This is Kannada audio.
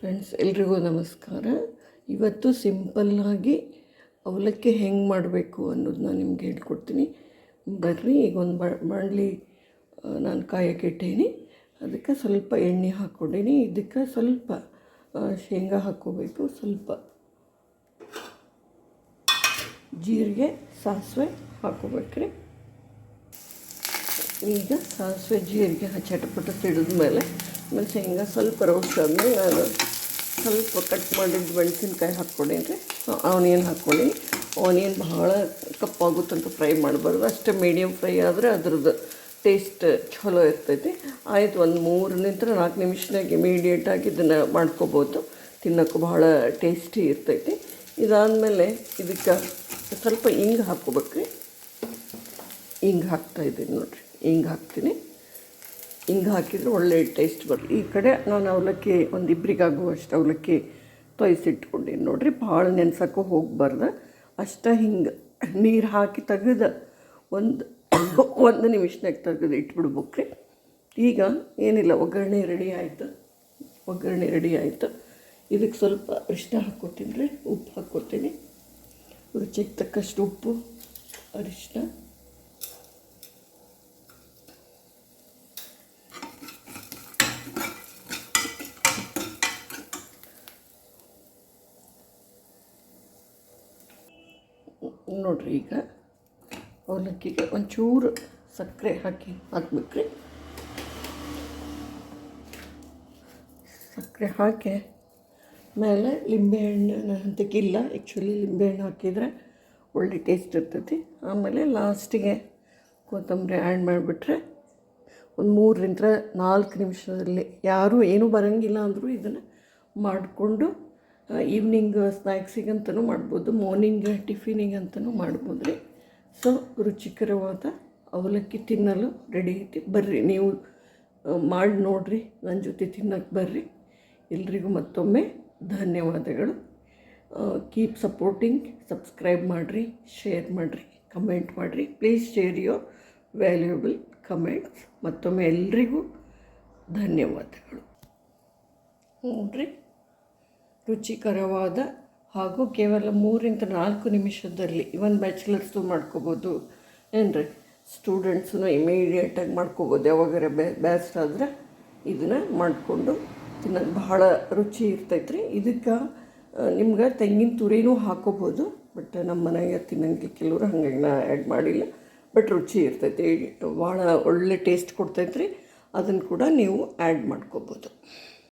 ಫ್ರೆಂಡ್ಸ್ ಎಲ್ರಿಗೂ ನಮಸ್ಕಾರ. ಇವತ್ತು ಸಿಂಪಲ್ಲಾಗಿ ಅವಲಕ್ಕಿ ಹೆಂಗೆ ಮಾಡಬೇಕು ಅನ್ನೋದನ್ನ ನಿಮ್ಗೆ ಹೇಳ್ಕೊಡ್ತೀನಿ. ಬರ್ರಿ, ಈಗ ಒಂದು ಬಾಣಲಿ ನಾನು ಕಾಯಕ್ಕೆ ಇಟ್ಟೀನಿ. ಅದಕ್ಕೆ ಸ್ವಲ್ಪ ಎಣ್ಣೆ ಹಾಕ್ಕೊಂಡೀನಿ. ಇದಕ್ಕೆ ಸ್ವಲ್ಪ ಶೇಂಗಾ ಹಾಕ್ಕೋಬೇಕು. ಸ್ವಲ್ಪ ಜೀರಿಗೆ, ಸಾಸಿವೆ ಹಾಕೋಬೇಕ್ರಿ ಈಗ ಸಾಸಿವೆ, ಜೀರಿಗೆ ಚಟಪಟ ಮೇಲೆ ಆಮೇಲೆ ಶೇಂಗಾ ಸ್ವಲ್ಪ ರೋಸ್ಟ್ ಆದಮೇಲೆ ನಾನು ಸ್ವಲ್ಪ ಕಟ್ ಮಾಡಿದ್ದು ಮೆಣಸಿನ್ಕಾಯಿ ಹಾಕ್ಕೊಂಡೇನಿ ಆನಿಯನ್ ಹಾಕ್ಕೊಳ್ಳಿ. ಆನಿಯನ್ ಭಾಳ ಕಪ್ಪಾಗುತ್ತಂತ ಫ್ರೈ ಮಾಡಬಾರ್ದು. ಅಷ್ಟೇ ಮೀಡಿಯಮ್ ಫ್ರೈ ಆದರೆ ಅದ್ರದ್ದು ಟೇಸ್ಟ್ ಚಲೋ ಇರ್ತೈತಿ. ಆಯ್ತು, ಒಂದು ಮೂರು ನಿಂತರ ನಾಲ್ಕು ನಿಮಿಷನಾಗ ಇಮಿಡಿಯೇಟಾಗಿ ಇದನ್ನು ಮಾಡ್ಕೋಬೋದು. ತಿನ್ನೋಕ್ಕೂ ಭಾಳ ಟೇಸ್ಟಿ ಇರ್ತೈತಿ. ಇದಾದಮೇಲೆ ಇದಕ್ಕೆ ಸ್ವಲ್ಪ ಹಿಂಗೆ ಹಾಕ್ಕೋಬೇಕ್ರಿ. ಹಿಂಗೆ ಹಾಕ್ತಾ ಇದ್ದೀನಿ ನೋಡಿರಿ. ಹಿಂಗೆ ಹಾಕ್ತೀನಿ. ಹಿಂಗೆ ಹಾಕಿದರೆ ಒಳ್ಳೆ ಟೇಸ್ಟ್ ಬರುತ್ತೆ. ಈ ಕಡೆ ನಾನು ಅವಲಕ್ಕಿ ಒಂದು ಇಬ್ಬರಿಗಾಗುವಷ್ಟು ಅವಲಕ್ಕಿ ತೊಯ್ಸಿಟ್ಕೊಂಡಿನಿ. ನೋಡಿರಿ, ಭಾಳ ನೆನ್ಸೋಕ್ಕೂ ಹೋಗ್ಬಾರ್ದು. ಅಷ್ಟ ಹಿಂಗೆ ನೀರು ಹಾಕಿ ತೆಗೆದು ಒಂದು ಒಂದು ನಿಮಿಷನಾಗ ತೆಗೆದು ಇಟ್ಬಿಡ್ಬೇಕ್ರಿ. ಈಗ ಏನಿಲ್ಲ, ಒಗ್ಗರಣೆ ರೆಡಿ ಆಯಿತು. ಒಗ್ಗರಣೆ ರೆಡಿ ಆಯಿತು. ಇದಕ್ಕೆ ಸ್ವಲ್ಪ ಅರಿಶಿನ ಹಾಕ್ಕೊತೀನಿ ರೀ. ಉಪ್ಪು ಹಾಕ್ಕೊತೀನಿ ರುಚಿಗೆ ತಕ್ಕಷ್ಟು ಉಪ್ಪು ಅರಿಶಿನ ನೋಡ್ರಿ ಈಗ ಅವಲಕ್ಕಿಗೆ ಒಂಚೂರು ಸಕ್ಕರೆ ಹಾಕಿ ಹಾಕ್ಬೇಕ್ರಿ. ಸಕ್ಕರೆ ಹಾಕಿ ಮೇಲೆ ಲಿಂಬೆಹಣ್ಣು ಹಂತಕ್ಕಿಲ್ಲ ಆ್ಯಕ್ಚುಲಿ ಲಿಂಬೆಹಣ್ಣು ಹಾಕಿದರೆ ಒಳ್ಳೆ ಟೇಸ್ಟ್ ಇರ್ತೈತಿ ಆಮೇಲೆ ಲಾಸ್ಟಿಗೆ ಕೊತ್ತಂಬರಿ ಆ್ಯಡ್ ಮಾಡಿಬಿಟ್ರೆ ಒಂದು ಮೂರರಿಂದ ನಾಲ್ಕು ನಿಮಿಷದಲ್ಲಿ ಯಾರೂ ಏನೂ ಬರೋಂಗಿಲ್ಲ ಅಂದರೂ ಇದನ್ನು ಮಾಡಿಕೊಂಡು ಈವ್ನಿಂಗ್ ಸ್ನ್ಯಾಕ್ಸಿಗಂತಲೂ ಮಾಡ್ಬೋದು ಮಾರ್ನಿಂಗ್ ಟಿಫಿನಿಗೆ ಅಂತಲೂ ಮಾಡ್ಬೋದು ರೀ. ಸೊ ರುಚಿಕರವಾದ ಅವಲಕ್ಕಿ ತಿನ್ನಲು ರೆಡಿ ಐತಿ. ಬರ್ರಿ, ನೀವು ಮಾಡಿ ನೋಡಿರಿ ನನ್ನ ಜೊತೆ ತಿನ್ನಕ್ಕೆ ಬರ್ರಿ. ಎಲ್ರಿಗೂ ಮತ್ತೊಮ್ಮೆ ಧನ್ಯವಾದಗಳು. ಕೀಪ್ ಸಪೋರ್ಟಿಂಗ್ ಸಬ್ಸ್ಕ್ರೈಬ್ ಮಾಡಿರಿ ಶೇರ್ ಮಾಡಿರಿ ಕಮೆಂಟ್ ಮಾಡಿರಿ. Please share your valuable comments ಮತ್ತೊಮ್ಮೆ ಎಲ್ರಿಗೂ ಧನ್ಯವಾದಗಳು. ನೋಡ್ರಿ ರುಚಿಕರವಾದ ಹಾಗೂ ಕೇವಲ ಮೂರಿಂದ ನಾಲ್ಕು ನಿಮಿಷದಲ್ಲಿ ಇವನ್ ಬ್ಯಾಚುಲರ್ಸು ಮಾಡ್ಕೋಬೋದು. ಏನು ರೀ ಸ್ಟೂಡೆಂಟ್ಸನ್ನು ಇಮಿಡಿಯೇಟಾಗಿ ಮಾಡ್ಕೋಬೋದು. ಯಾವಾಗಾರ ಬೇ ಬೇಸ್ಟ್ ಆದರೆ ಇದನ್ನು ಮಾಡಿಕೊಂಡು ತಿನ್ನೋದು ಬಹಳ ರುಚಿ ಇರ್ತೈತೆ ರೀ ಇದಕ್ಕೆ ನಿಮ್ಗೆ ತೆಂಗಿನ ತುರಿನೂ ಹಾಕೋಬೋದು. ಬಟ್ ನಮ್ಮ ಮನೆಗೆ ತಿನ್ನಂಗೆ ಕೆಲವರು ಹಾಗಾಗಿ ನಾ ಆ್ಯಡ್ ಮಾಡಿಲ್ಲ. ಬಟ್ ರುಚಿ ಇರ್ತೈತಿ. ಭಾಳ ಒಳ್ಳೆ ಟೇಸ್ಟ್ ಕೊಡ್ತೈತೆ ರೀ ಅದನ್ನು ಕೂಡ ನೀವು ಆ್ಯಡ್ ಮಾಡ್ಕೋಬೋದು.